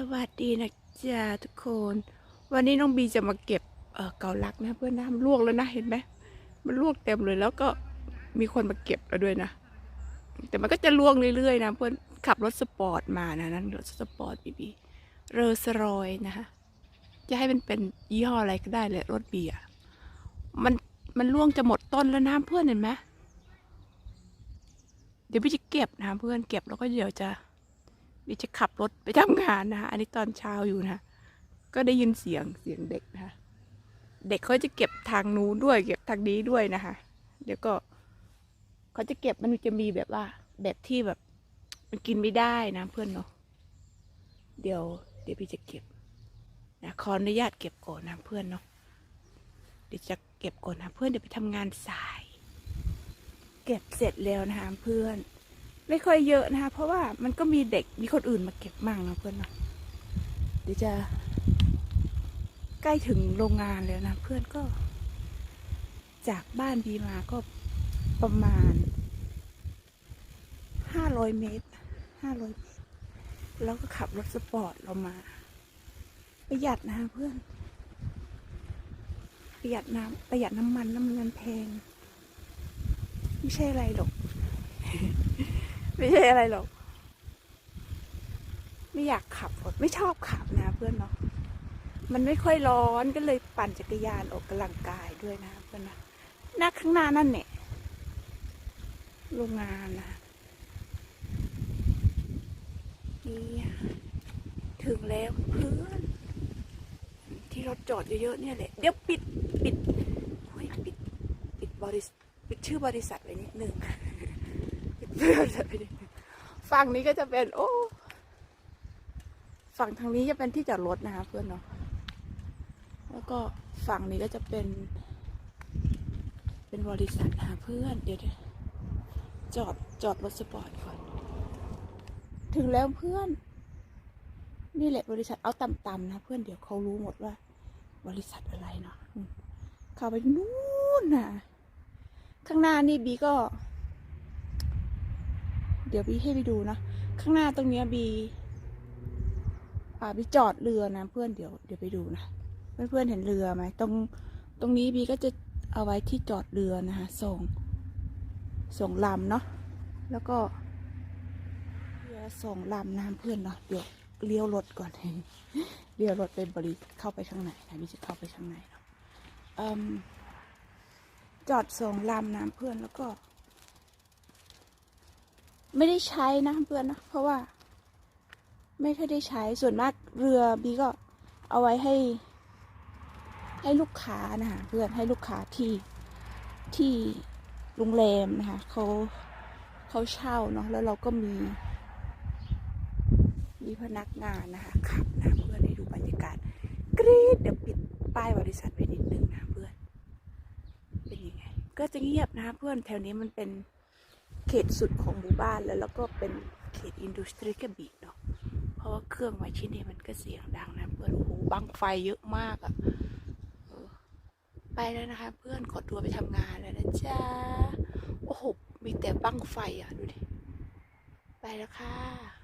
สวัสดีนะจ๊ะทุกคน วันนี้น้องบีจะมาเก็บเเกาลักนะ เพื่อนนะมันลวกแล้วนะเห็นไหมมันลวกเต็มเลยแล้วก็มีคนมาเก็บแล้วด้วยนะ แต่มันก็จะลวกเรื่อยๆนะเพื่อนขับรถสปอร์ตมานะนั่นรถสปอร์ตบีบีเรอสรอยนะคะจะให้มันเป็นยี่ห้ออะไรก็ได้เลยรถบีอะมันมันล่วงจะหมดต้นแล้วนะเพื่อนเห็นไหมเดี๋ยวพี่จะเก็บนะเพื่อนเก็บแล้วก็เดี๋ยวจะ ดิจะขับรถไปทำงานนะคะอันนี้ตอนเช้าอยู่นะ ก็ได้ยินเสียงเสียงเด็กนะคะเด็กเขาจะเก็บทางนู้นด้วยเก็บทางนี้ด้วยนะคะ เดี๋ยวก็เขาจะเก็บมันจะมีแบบว่า แบบที่แบบ มันกินไม่ได้นะเพื่อนเนาะเดี๋ยว เดี๋ยวพี่จะเก็บนะขออนุญาตเก็บก่อนนะเพื่อนเนาะเดี๋ยวจะเก็บก่อนนะเพื่อนเดี๋ยวไปทำงานสาย เก็บเสร็จแล้วนะคะเพื่อน ไม่ค่อยเยอะนะคะเพราะว่ามันก็มีเด็กมีคนอื่นมาเก็บมั่งนะเพื่อนเนาะเดี๋ยวจะ ใกล้ถึงโรงงานแล้วนะ เพื่อนก็ จากบ้านบีมาก็ประมาณห้าร้อยเมตรห้าร้อยเมตร แล้วก็ขับรถสปอร์ตเรามา ประหยัดนะคะเพื่อน ประหยัดน้ำประหยัดน้ำมันน้ำมันแพง ไม่ใช่อะไรหรอก ไม่ใช่อะไรหรอก ไม่อยากขับรถไม่ชอบขับนะเพื่อนเนาะมันไม่ค่อยร้อนก็เลยปั่นจักรยานออกกำลังกายด้วยนะเพื่อนนะหน้าข้างหน้านั่นเนี่ยโรงงานนะนี่ถึงแล้วเพื่อนที่รถจอดเยอะๆเนี่ยแหละเดี๋ยวปิดปิดปิดปิดบริษัทปิดชื่อบริษัทไว้นิดหนึ่ง ฝั่งนี้ก็จะเป็น โอ้ฝั่งทางนี้จะเป็นที่จอดรถนะคะเพื่อนเนาะแล้วก็ฝั่งนี้ก็จะเป็น เป็นบริษัทนะคะเพื่อน เดี๋ยวจอดจอดรถสปอร์ตก่อน ถึงแล้วเพื่อน นี่แหละบริษัทเอาต่ำๆนะเพื่อนเดี๋ยวเขารู้หมดว่า บริษัทอะไรเนาะเข้าไปนู่นน่ะ ข้างหน้านี่บีก็ ดี๋ยวบีให้ไปดูนะ ข้างหน้าตรงเนี้ยบีอ่าบีจอดเรือนะเพื่อนเดี๋ยวเดี๋ยวไปดูนะ เพื่อนเพื่อนๆเห็นเรือไหมตรงตรงนี้บีก็จะเอาไว้ที่จอดเรือนะคะส่งส่งลำเนาะแล้วก็เรือส่งลำนะเพื่อนเนาะเดี๋ยวเลี้ยวรถก่อนเลี้ยวรถไปบริเข้าไปข้างในนะบีจะเข้าไปข้างในเนาะอืมจอดส่งลำนะเพื่อนแล้วก็ ไม่ได้ใช้นะเพื่อนนะเพราะว่า ไม่ค่อยได้ใช้ส่วนมากเรือบีก็เอาไว้ให้ ให้ลูกค้านะคะเพื่อนให้ลูกค้าที่ที่โรงแรมนะคะเขาเขาเช่าเนาะแล้วเราก็มี มีพนักงานนะคะขับนะเพื่อนให้ดูบรรยากาศกรี๊ดเดี๋ยวปิดป้ายบริษัทไปนิดนึงนะเพื่อน เป็นยังไงก็จะเงียบนะคะเพื่อนแถวนี้มันเป็น เขตสุดของหมู่บ้านแล้วแล้วก็เป็นเขตอินดัสทรีกระบี่เนาะเพราะว่าเครื่องไว้ที่นี่มันก็เสียงดังนะเพื่อนโอ้โหบังไฟเยอะมากอะ่ะไปแล้วนะคะ เพื่อนขอตัวไปทำงานแล้วนะจ๊ะโอ้โหมีแต่บังไฟอะดูดิไปแล้วค่ะ